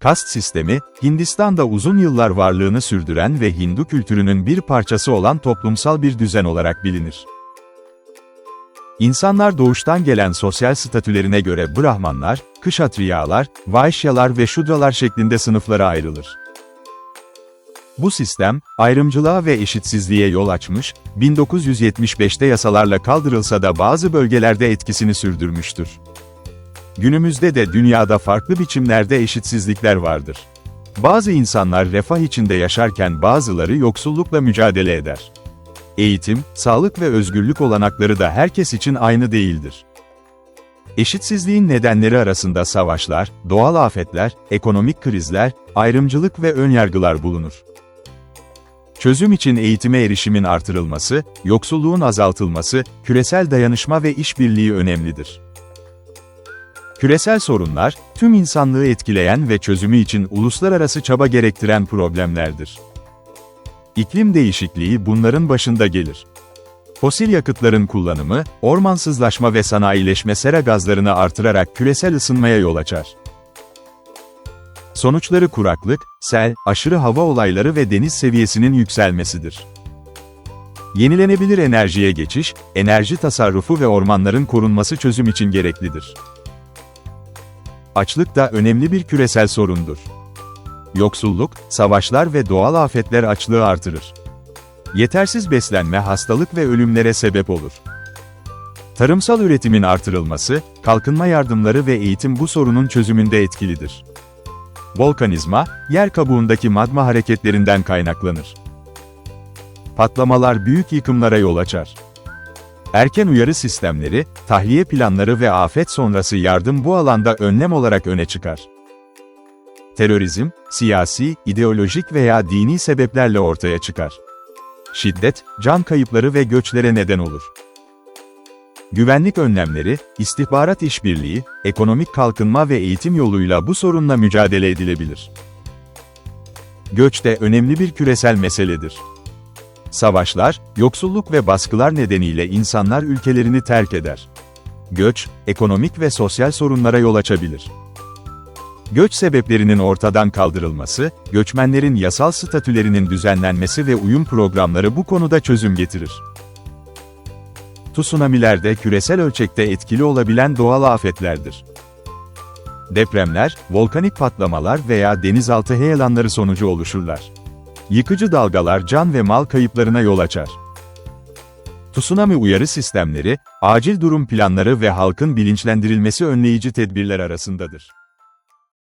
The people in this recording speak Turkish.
Kast sistemi, Hindistan'da uzun yıllar varlığını sürdüren ve Hindu kültürünün bir parçası olan toplumsal bir düzen olarak bilinir. İnsanlar doğuştan gelen sosyal statülerine göre Brahmanlar, Kışatriyalar, Vaishyalar ve Şudralar şeklinde sınıflara ayrılır. Bu sistem, ayrımcılığa ve eşitsizliğe yol açmış, 1975'te yasalarla kaldırılsa da bazı bölgelerde etkisini sürdürmüştür. Günümüzde de dünyada farklı biçimlerde eşitsizlikler vardır. Bazı insanlar refah içinde yaşarken bazıları yoksullukla mücadele eder. Eğitim, sağlık ve özgürlük olanakları da herkes için aynı değildir. Eşitsizliğin nedenleri arasında savaşlar, doğal afetler, ekonomik krizler, ayrımcılık ve önyargılar bulunur. Çözüm için eğitime erişimin artırılması, yoksulluğun azaltılması, küresel dayanışma ve işbirliği önemlidir. Küresel sorunlar, tüm insanlığı etkileyen ve çözümü için uluslararası çaba gerektiren problemlerdir. İklim değişikliği bunların başında gelir. Fosil yakıtların kullanımı, ormansızlaşma ve sanayileşme sera gazlarını artırarak küresel ısınmaya yol açar. Sonuçları kuraklık, sel, aşırı hava olayları ve deniz seviyesinin yükselmesidir. Yenilenebilir enerjiye geçiş, enerji tasarrufu ve ormanların korunması çözüm için gereklidir. Açlık da önemli bir küresel sorundur. Yoksulluk, savaşlar ve doğal afetler açlığı artırır. Yetersiz beslenme hastalık ve ölümlere sebep olur. Tarımsal üretimin artırılması, kalkınma yardımları ve eğitim bu sorunun çözümünde etkilidir. Volkanizma, yer kabuğundaki magma hareketlerinden kaynaklanır. Patlamalar büyük yıkımlara yol açar. Erken uyarı sistemleri, tahliye planları ve afet sonrası yardım bu alanda önlem olarak öne çıkar. Terörizm, siyasi, ideolojik veya dini sebeplerle ortaya çıkar. Şiddet, can kayıpları ve göçlere neden olur. Güvenlik önlemleri, istihbarat işbirliği, ekonomik kalkınma ve eğitim yoluyla bu sorunla mücadele edilebilir. Göç de önemli bir küresel meseledir. Savaşlar, yoksulluk ve baskılar nedeniyle insanlar ülkelerini terk eder. Göç, ekonomik ve sosyal sorunlara yol açabilir. Göç sebeplerinin ortadan kaldırılması, göçmenlerin yasal statülerinin düzenlenmesi ve uyum programları bu konuda çözüm getirir. Tsunamiler de küresel ölçekte etkili olabilen doğal afetlerdir. Depremler, volkanik patlamalar veya denizaltı heyelanları sonucu oluşurlar. Yıkıcı dalgalar can ve mal kayıplarına yol açar. Tsunami uyarı sistemleri, acil durum planları ve halkın bilinçlendirilmesi önleyici tedbirler arasındadır.